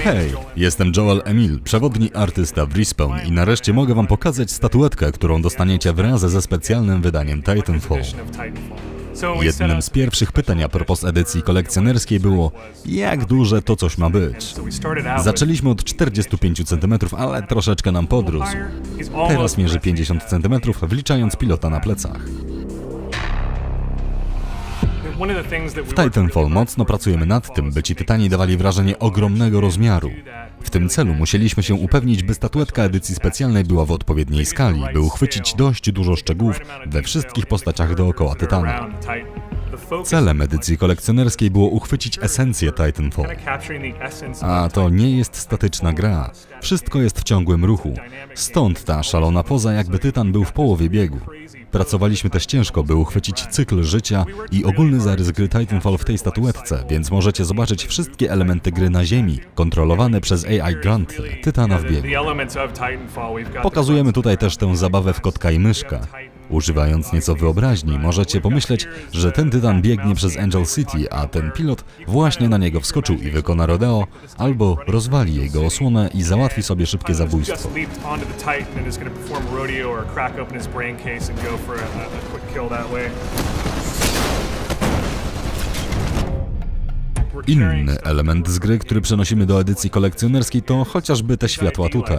Hej, jestem Joel Emil, przewodni artysta w Respawn i nareszcie mogę wam pokazać statuetkę, którą dostaniecie wraz ze specjalnym wydaniem Titanfall. Jednym z pierwszych pytań a propos edycji kolekcjonerskiej było, jak duże to coś ma być. Zaczęliśmy od 45 cm, ale troszeczkę nam podrósł. Teraz mierzy 50 cm, wliczając pilota na plecach. W Titanfall mocno pracujemy nad tym, by ci tytani dawali wrażenie ogromnego rozmiaru. W tym celu musieliśmy się upewnić, by statuetka edycji specjalnej była w odpowiedniej skali, by uchwycić dość dużo szczegółów we wszystkich postaciach dookoła Tytana. Celem edycji kolekcjonerskiej było uchwycić esencję Titanfall. A to nie jest statyczna gra. Wszystko jest w ciągłym ruchu. Stąd ta szalona poza, jakby Tytan był w połowie biegu. Pracowaliśmy też ciężko, by uchwycić cykl życia i ogólny zarys gry Titanfall w tej statuetce, więc możecie zobaczyć wszystkie elementy gry na ziemi, kontrolowane przez AI Granty, Tytana w biegu. Pokazujemy tutaj też tę zabawę w kotka i myszka. Używając nieco wyobraźni, możecie pomyśleć, że ten tytan biegnie przez Angel City, a ten pilot właśnie na niego wskoczył i wykona rodeo, albo rozwali jego osłonę i załatwi sobie szybkie zabójstwo. Inny element z gry, który przenosimy do edycji kolekcjonerskiej, to chociażby te światła tutaj.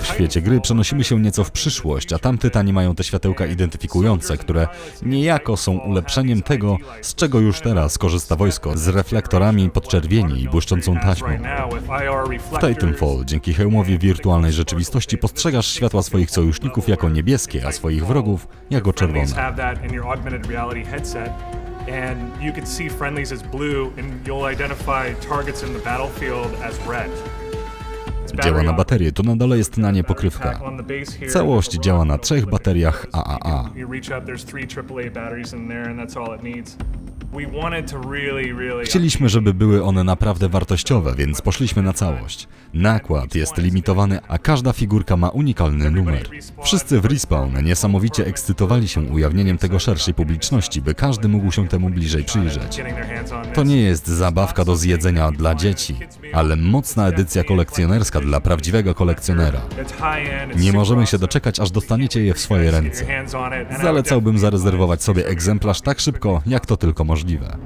W świecie gry przenosimy się nieco w przyszłość, a tam tytani mają te światełka identyfikujące, które niejako są ulepszeniem tego, z czego już teraz korzysta wojsko, z reflektorami podczerwieni i błyszczącą taśmą. W Titanfall dzięki hełmowi wirtualnej rzeczywistości postrzegasz światła swoich sojuszników jako niebieskie, a swoich wrogów jako czerwone. and you can see friendlies as blue, and you'll identify targets in the battlefield as red. Działa na baterie, to na dole jest na nie pokrywka. here. Całość działa na trzech bateriach AAA. Chcieliśmy, żeby były one naprawdę wartościowe, więc poszliśmy na całość. Nakład jest limitowany, a każda figurka ma unikalny numer. Wszyscy w Respawn niesamowicie ekscytowali się ujawnieniem tego szerszej publiczności, by każdy mógł się temu bliżej przyjrzeć. To nie jest zabawka do zjedzenia dla dzieci, ale mocna edycja kolekcjonerska dla prawdziwego kolekcjonera. Nie możemy się doczekać, aż dostaniecie je w swoje ręce. Zalecałbym zarezerwować sobie egzemplarz tak szybko, jak to tylko możliwe.